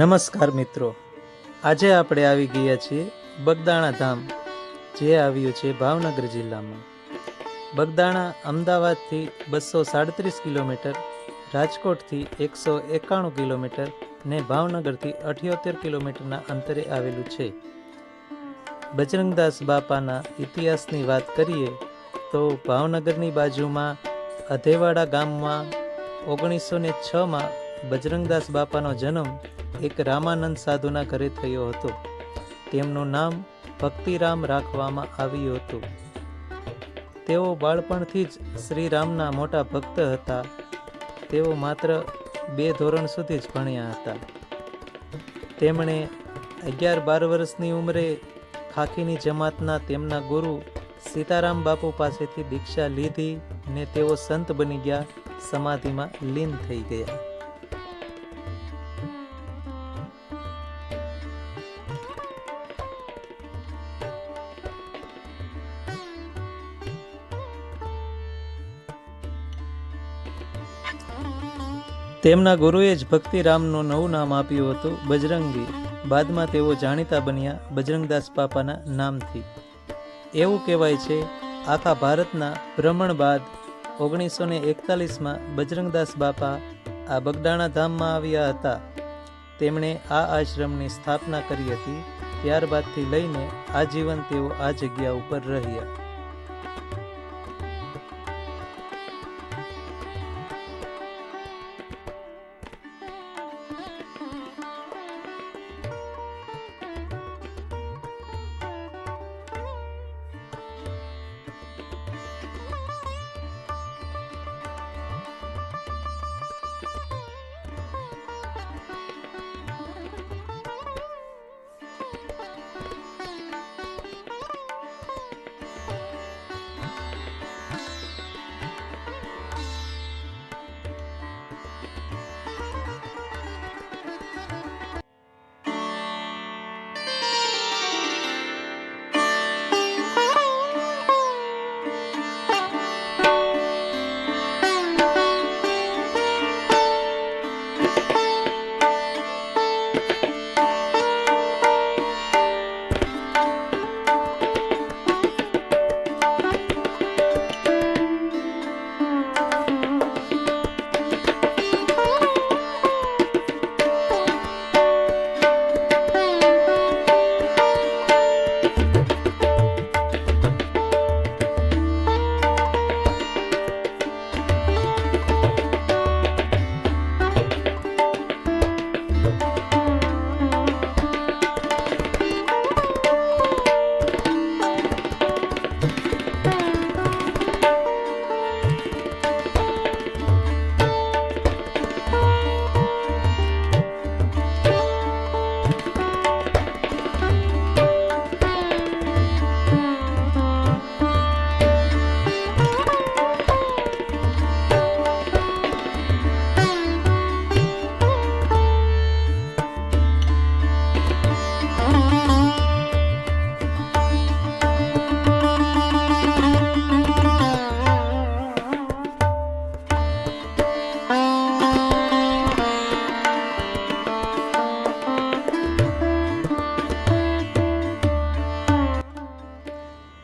નમસ્કાર મિત્રો. આજે આપણે આવી ગયા છીએ બગદાણા ધામ, જે આવ્યું છે ભાવનગર જિલ્લામાં. બગદાણા અમદાવાદથી બસો સાડત્રીસ કિલોમીટર, રાજકોટથી એકસો એકાણું કિલોમીટર ને ભાવનગરથી અઠ્યોતેર કિલોમીટરના અંતરે આવેલું છે. બજરંગદાસ બાપાના ઇતિહાસની વાત કરીએ તો ભાવનગરની બાજુમાં અધેવાડા ગામમાં ઓગણીસો ને છમાં બજરંગદાસ બાપાનો જન્મ એક રામાનંદ સાધુના ઘરે થયો હતો. તેમનું નામ ભક્તિરામ રાખવામાં આવ્યું હતું. તેઓ બાળપણથી જ શ્રી રામના મોટા ભક્ત હતા. તેઓ માત્ર બે ધોરણ સુધી જ ભણ્યા હતા. તેમણે અગિયાર બાર વર્ષની ઉંમરે ખાખીની જમાતના તેમના ગુરુ સીતારામ બાપુ પાસેથી દીક્ષા લીધી ને તેઓ સંત બની ગયા, સમાધિમાં લીન થઈ ગયા. તેમના ગુરુએ જ ભક્તિરામનું નવું નામ આપ્યું હતું બજરંગી બાદમાં તેઓ જાણીતા બન્યા બજરંગદાસ બાપાના નામથી. એવું કહેવાય છે, આખા ભારતના ભ્રમણ બાદ ઓગણીસો ને એકતાલીસમાં બજરંગદાસ બાપા આ બગડાણા ધામમાં આવ્યા હતા. તેમણે આ આશ્રમની સ્થાપના કરી હતી, ત્યારબાદથી લઈને આજીવન તેઓ આ જગ્યા ઉપર રહ્યા.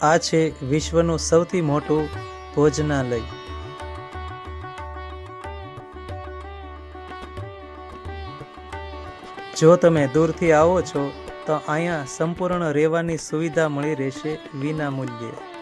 આ છે વિશ્વનું સૌથી મોટું ભોજનાલય. જો તમે દૂરથી આવો છો, તો અહીંયા સંપૂર્ણ રહેવાની સુવિધા મળી રહેશે વિના મૂલ્યે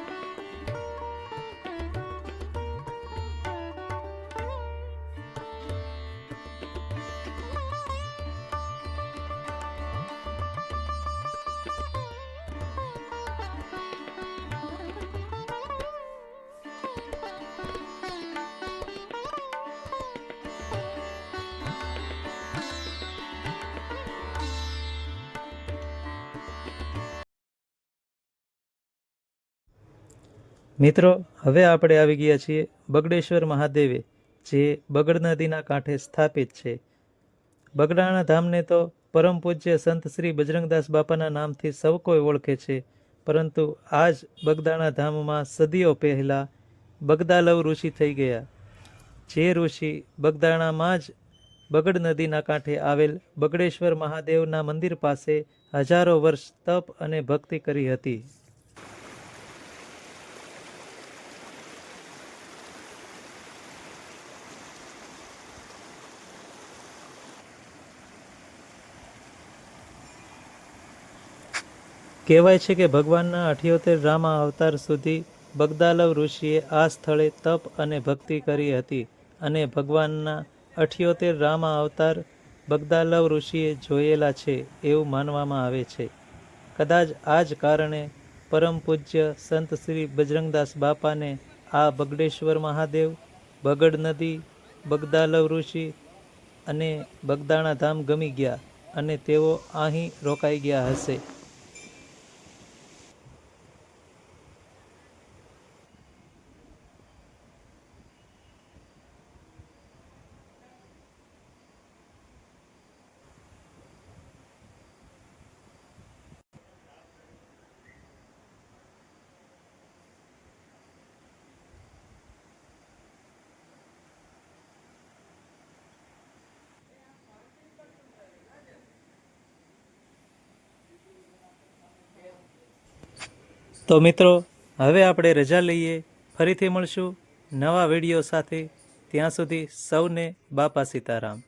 મિત્રો, હવે આપણે આવી ગયા છીએ બગડેશ્વર મહાદેવે, જે બગડ નદીના કાંઠે સ્થાપિત છે. બગડાણા ધામને તો પરમ પૂજ્ય સંત શ્રી બજરંગદાસ બાપાના નામથી સૌ કોઈ ઓળખે છે, પરંતુ આ જ બગદાણા ધામમાં સદીઓ પહેલાં બગદાલવ ઋષિ થઈ ગયા. જે ઋષિ બગદાણામાં જ બગડ નદીના કાંઠે આવેલ બગડેશ્વર મહાદેવના મંદિર પાસે હજારો વર્ષ તપ અને ભક્તિ કરી હતી. કહેવાય છે કે ભગવાનના અઠ્યોતેર રામા અવતાર સુધી બગદાલવ ઋષિએ આ સ્થળે તપ અને ભક્તિ કરી હતી અને ભગવાનના અઠ્યોતેર રામા અવતાર બગદાલવ ઋષિએ જોયેલા છે એવું માનવામાં આવે છે. કદાચ આ જ કારણે પરમ પૂજ્ય સંત શ્રી બજરંગદાસ બાપાને આ બગડેશ્વર મહાદેવ, બગડ નદી, બગદાલવ ઋષિ અને બગદાણા ધામ ગમી ગયા અને તેઓ અહીં રોકાઈ ગયા હશે. તો મિત્રો, હવે આપણે રજા લઈએ. ફરીથી મળશું નવા વીડિયો સાથે. ત્યાં સુધી સૌને બાપા સીતારામ.